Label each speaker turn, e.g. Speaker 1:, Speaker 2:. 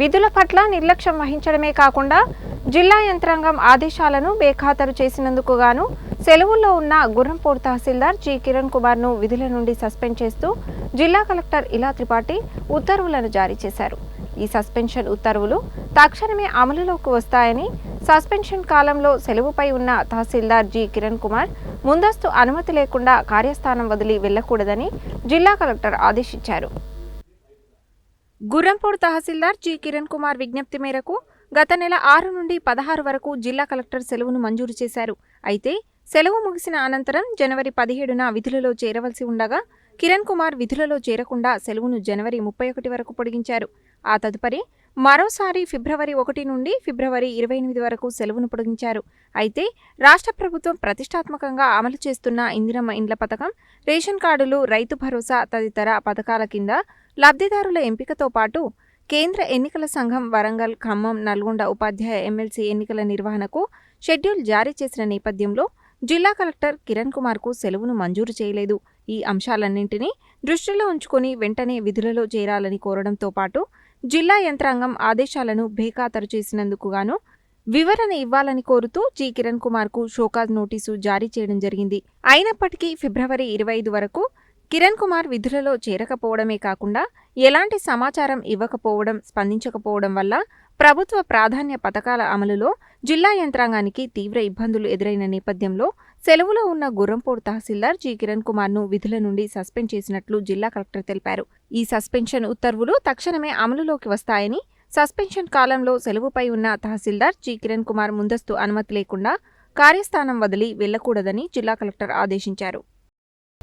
Speaker 1: విధుల పట్ల నిర్లక్ష్యం వహించడమే కాకుండా జిల్లా యంత్రాంగం ఆదేశాలను బేఖాతరు చేసినందుకు గాను సెలవుల్లో ఉన్న గుర్రంపూర్ తహసీల్దార్ జి. కిరణ్ కుమార్ను విధుల నుండి సస్పెండ్ చేస్తూ జిల్లా కలెక్టర్ ఇలా త్రిపాఠి ఉత్తర్వులను జారీ చేశారు. ఈ సస్పెన్షన్ ఉత్తర్వులు తక్షణమే అమలులోకి వస్తాయని సస్పెన్షన్ కాలంలో సెలవుపై ఉన్న తహసీల్దార్ జి. కిరణ్ కుమార్ ముందస్తు అనుమతి లేకుండా కార్యస్థానం వదిలి వెళ్ళకూడదని జిల్లా కలెక్టర్ ఆదేశించారు. గుర్రంపూడ్ తహసీల్దార్ జి. కిరణ్ కుమార్ విజ్ఞప్తి మేరకు గత నెల ఆరు నుండి పదహారు వరకు జిల్లా కలెక్టర్ సెలవును మంజూరు చేశారు. అయితే సెలవు ముగిసిన అనంతరం జనవరి పదిహేడున విధులలో చేరవలసి ఉండగా కిరణ్ కుమార్ విధులలో చేరకుండా సెలవును జనవరి ముప్పై ఒకటి వరకు పొడిగించారు. ఆ తదుపరి మరోసారి ఫిబ్రవరి ఒకటి నుండి ఫిబ్రవరి ఇరవై ఎనిమిది వరకు సెలవును పొడిగించారు. అయితే రాష్ట్ర ప్రభుత్వం ప్రతిష్టాత్మకంగా అమలు చేస్తున్న ఇందిరమ్మ ఇండ్ల పథకం రేషన్ కార్డులు రైతు భరోసా తదితర పథకాల కింద లబ్ధిదారుల ఎంపికతో పాటు కేంద్ర ఎన్నికల సంఘం వరంగల్ ఖమ్మం నల్గొండ ఉపాధ్యాయ ఎమ్మెల్సీ ఎన్నికల నిర్వహణకు షెడ్యూల్ జారీ చేసిన నేపథ్యంలో జిల్లా కలెక్టర్ కిరణ్ కుమార్కు సెలవును మంజూరు చేయలేదు. ఈ అంశాలన్నింటినీ దృష్టిలో ఉంచుకొని వెంటనే విధులలో చేరాలని కోరడంతో పాటు జిల్లా యంత్రాంగం ఆదేశాలను బేఖాతరు చేసినందుకు గాను వివరణ ఇవ్వాలని కోరుతూ జి. కిరణ్ కుమార్కు షోకాజ్ నోటీసు జారీ చేయడం జరిగింది. అయినప్పటికీ ఫిబ్రవరి ఇరవై ఐదు వరకు కిరణ్ కుమార్ విధులలో చేరకపోవడమే కాకుండా ఎలాంటి సమాచారం ఇవ్వకపోవడం స్పందించకపోవడం వల్ల ప్రభుత్వ ప్రాధాన్య పథకాల అమలులో జిల్లా యంత్రాంగానికి తీవ్ర ఇబ్బందులు ఎదురైన నేపథ్యంలో సెలవులో ఉన్న గుర్రంపోడు తహసీల్దార్ జి. కిరణ్ కుమార్ను విధుల నుండి సస్పెండ్ చేసినట్లు జిల్లా కలెక్టర్ తెలిపారు. ఈ సస్పెన్షన్ ఉత్తర్వులు తక్షణమే అమలులోకి వస్తాయని సస్పెన్షన్ కాలంలో సెలవుపై ఉన్న తహసీల్దార్ జి. కిరణ్ కుమార్ ముందస్తు అనుమతి లేకుండా కార్యస్థానం వదిలి వెళ్ళకూడదని జిల్లా కలెక్టర్ ఆదేశించారు.